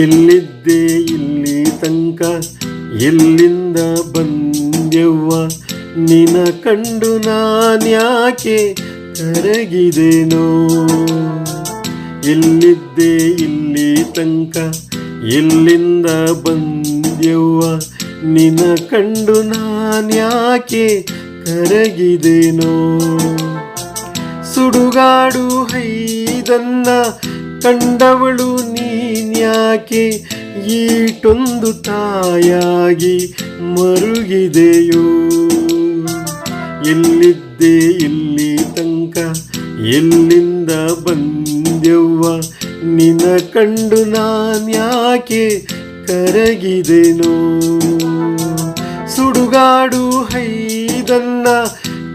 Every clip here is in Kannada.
ಎಲ್ಲಿದ್ದೆ ಇಲ್ಲಿ ತನಕ? ಎಲ್ಲಿಂದ ಬಂದೆವ್ವ? ನಿನ ಕಂಡು ನಾನ್ಯಾಕೆ ಕರಗಿದೆನೋ? ಎಲ್ಲಿದ್ದೆ ಇಲ್ಲಿ ತನಕ? ಎಲ್ಲಿಂದ ಬಂದೆವ್ವ? ನಿನ ಕಂಡು ನಾನ್ಯಾಕೆ ಕರಗಿದೆನೋ? ಸುಡುಗಾಡು ಹೈದನ್ನ ಕಂಡವಳು ನೀನ್ಯಾಕೆ? ಈಟೊಂದು ತಾಯಾಗಿ ಮರುಗಿದೆಯೋ? ಎಲ್ಲಿದ್ದೆ ಇಲ್ಲಿ ತಂಕ ಎಲ್ಲಿಂದ ಬಂದೆವ್ವ? ನಿನ ಕಂಡು ನಾನ್ಯಾಕೆ ಕರಗಿದೆನೋ? ಸುಡುಗಾಡು ಹೈದನ್ನ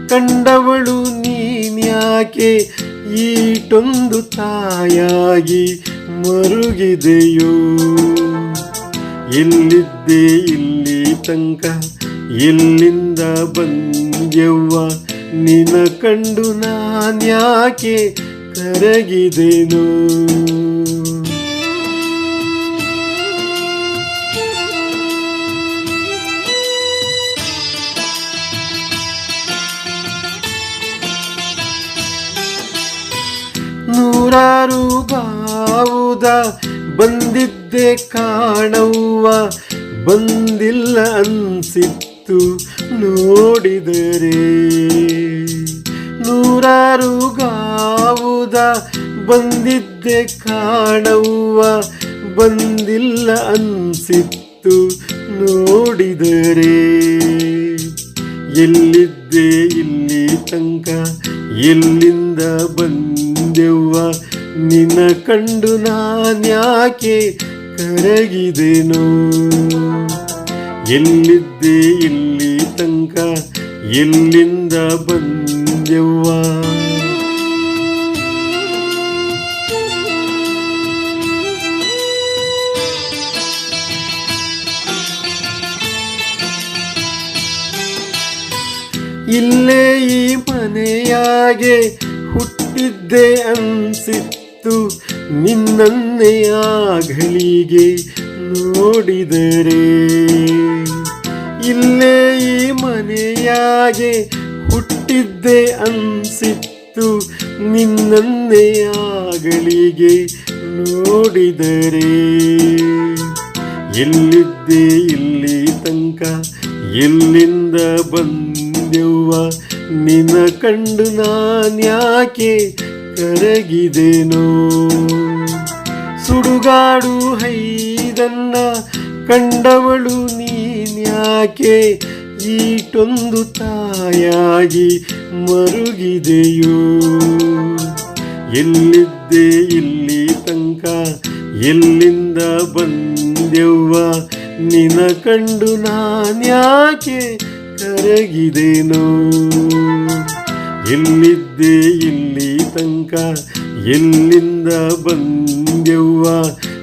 ಕಂಡವಳು ನೀನ್ಯಾಕೆ ಈಟೊಂದು ತಾಯಾಗಿ ಮರುಗಿದೆಯೋ? ಎಲ್ಲಿದ್ದೆ ಇಲ್ಲಿ ತನಕ? ಎಲ್ಲಿಂದ ಬಂದೆವ್ವ? ನಿನ ಕಂಡು ನಾನ್ಯಾಕೆ ಕರಗಿದೆನೋ? ನೂರಾರು ಬಾವುದ ಬಂದಿದ್ದೆ ಕಾಣವ್ವ. ಬಂದಿಲ್ಲ ಅನ್ಸಿತ್ತು ನೋಡಿದರೆ. ನೂರಾರು ಗಾವುದ ಬಂದಿದ್ದೆ ಕಾಣವ್ವ. ಬಂದಿಲ್ಲ ಅನ್ಸಿತ್ತು ನೋಡಿದರೆ. ಎಲ್ಲಿದ್ದೆ ಇಲ್ಲಿ ತನಕ? ಎಲ್ಲಿಂದ ಬಂದೆವ್ವ ನಿನ್ನ ಕಂಡು ನಾನ್ಯಾಕೆ ಕರಗಿದೆನೋ? ಎಲ್ಲಿದ್ದೆ ಇಲ್ಲಿ ತನಕ ಎಲ್ಲಿಂದ ಬಂದೆವ್ವ? ಇಲ್ಲೇ ಈ ಮನೆಯಾಗೆ ಹುಟ್ಟಿದ್ದೆ ಅನ್ಸಿತ್ತು. ನಿನ್ನನ್ನೇ ಆಗಲಿಗೆ ನೋಡಿದರೆ. ಇಲ್ಲೇ ಈ ಮನೆಯಾಗೆ ಹುಟ್ಟಿದ್ದೆ ಅನ್ಸಿತ್ತು. ನಿನ್ನನ್ನೇ ಆಗಲಿಗೆ ನೋಡಿದರೆ. ಎಲ್ಲಿದ್ದೆ ಇಲ್ಲಿ ತನಕ? ಎಲ್ಲಿಂದ ಬಂದೆವ್ವ ನಿನ್ನ ಕಂಡು ನಾನ್ಯಾಕೆ ಕರಗಿದೆನೋ. ಸುಡುಗಾಡು ಹೈದನ್ನ ಕಂಡವಳು ನೀನ್ಯಾಕೆ ಈಟೊಂದು ತಾಯಾಗಿ ಮರುಗಿದೆಯೋ. ಎಲ್ಲಿದ್ದೆ ಇಲ್ಲಿ ತನಕ? ಎಲ್ಲಿಂದ ಬಂದೆವ್ವ? ನಿನ ಕಂಡು ನಾನ್ಯಾಕೆ ಕರಗಿದೆನೋ ಎಲ್ಲಿದ್ದೆ ಇಲ್ಲಿ ತನಕ? ಎಲ್ಲಿಂದ ಬಂದೆವ್ವ?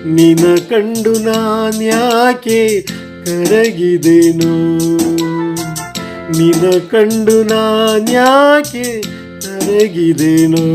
ನಿನ ಕಂಡು ನಾನ್ಯಾಕೆ ಕರಗಿದೆನೋ? ನಿನ ಕಂಡು ನಾನ್ಯಾಕೆ ಕರಗಿದೆನೋ?